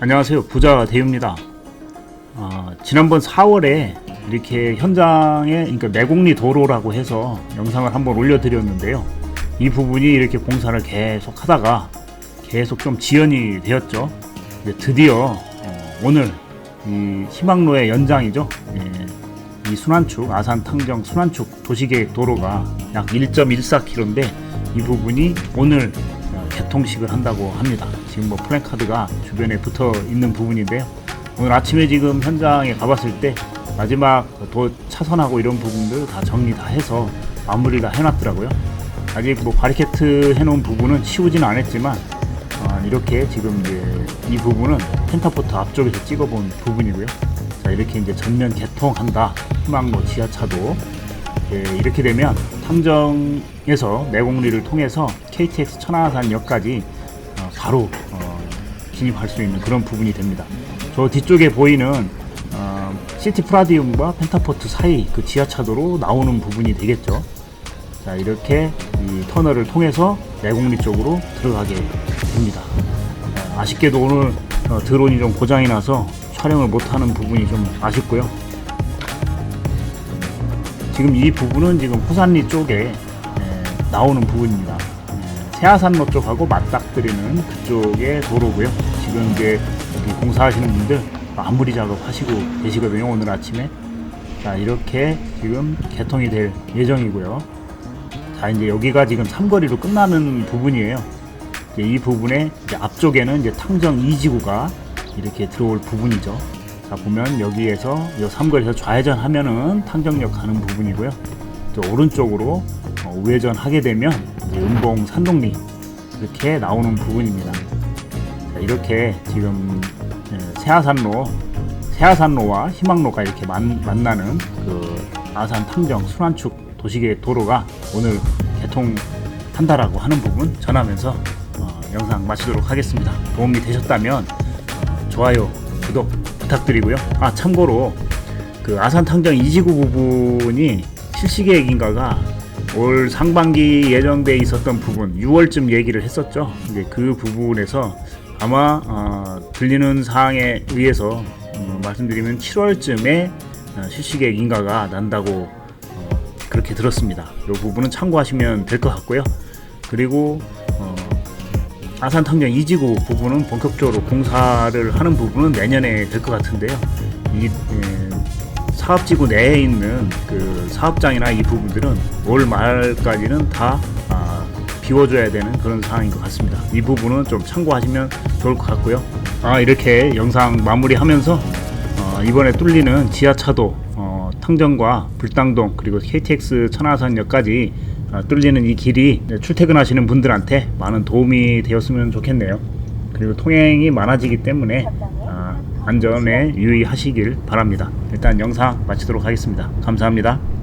안녕하세요. 부자 대유입니다. 아, 지난번 4월에 이렇게 현장에 그러니까 내곡리 도로라고 해서 영상을 한번 올려드렸는데요. 이 부분이 이렇게 공사를 계속 하다가 계속 좀 지연이 되었죠. 드디어 어, 오늘 이 희망로의 연장이죠. 예, 이 순환축 아산 탕정 순환축 도시계획 도로가 약 1.14km인데 이 부분이 오늘 어, 개통식을 한다고 합니다. 지금 뭐 플랜카드가 주변에 붙어 있는 부분인데요. 오늘 아침에 지금 현장에 가봤을 때 마지막 도 차선하고 이런 부분들 다 정리 다 해서 마무리 다 해놨더라고요. 아직 뭐 바리케트 해놓은 부분은 치우지는 않았지만 어, 이렇게 지금 이제 이 부분은 펜타포트 앞쪽에서 찍어본 부분이고요. 자 이렇게 이제 전면 개통한다. 희망로 지하차도 예, 이렇게 되면 탐정에서 내곡리를 통해서 KTX 천하산역까지 어, 바로 어, 진입할 수 있는 그런 부분이 됩니다. 저 뒤쪽에 보이는 어, 시티 프라디움과 펜타포트 사이 그 지하차도로 나오는 부분이 되겠죠. 자 이렇게 이 터널을 통해서 내곡리 쪽으로 들어가게 됩니다. 어, 아쉽게도 오늘 어, 드론이 좀 고장이 나서 촬영을 못하는 부분이 좀 아쉽고요. 지금 이 부분은 지금 호산리 쪽에 에, 나오는 부분입니다. 에, 세아산로 쪽하고 맞닥뜨리는 그쪽의 도로고요. 지금 이제 여기 공사하시는 분들 마무리 작업하시고 계시거든요. 오늘 아침에. 자 이렇게 지금 개통이 될 예정이고요. 자 이제 여기가 지금 삼거리로 끝나는 부분이에요. 이 부분의 이제 앞쪽에는 이제 탕정 2지구가 이렇게 들어올 부분이죠. 자 보면 여기에서 이 삼거리에서 좌회전 하면은 탕정역 가는 부분이고요. 또 오른쪽으로 어, 우회전 하게 되면 은봉 산동리 이렇게 나오는 부분입니다. 자, 이렇게 지금 예, 세아산로 세아산로와 희망로가 이렇게 만, 만나는 그 아산 탕정 순환축 도시계획 도로가 오늘 개통한다라고 하는 부분 전하면서 어, 영상 마치도록 하겠습니다. 도움이 되셨다면 어, 좋아요, 구독 부탁드리고요. 아 참고로 그 아산 탕정 이지구 부분이 실시 계획인가가 올 상반기 예정돼 있었던 부분 6월쯤 얘기를 했었죠. 이제 그 부분에서 아마 어, 들리는 사항에 의해서 어, 말씀드리면 7월쯤에 어, 실시 계획 인가가 난다고 어, 그렇게 들었습니다. 이 부분은 참고하시면 될 것 같고요. 그리고 어, 아산 탕정 이지구 부분은 본격적으로 공사를 하는 부분은 내년에 될 것 같은데요. 이 예, 사업지구 내에 있는 그 사업장이나 이 부분들은 올 말까지는 다 아, 비워줘야 되는 그런 상황인 것 같습니다. 이 부분은 좀 참고하시면 좋을 것 같고요. 아 이렇게 영상 마무리하면서 어, 이번에 뚫리는 지하차도 어, 탕정과 불당동 그리고 KTX 천하산역까지 어, 뚫리는 이 길이 출퇴근하시는 분들한테 많은 도움이 되었으면 좋겠네요. 그리고 통행이 많아지기 때문에 아, 안전에 유의하시길 바랍니다. 일단 영상 마치도록 하겠습니다. 감사합니다.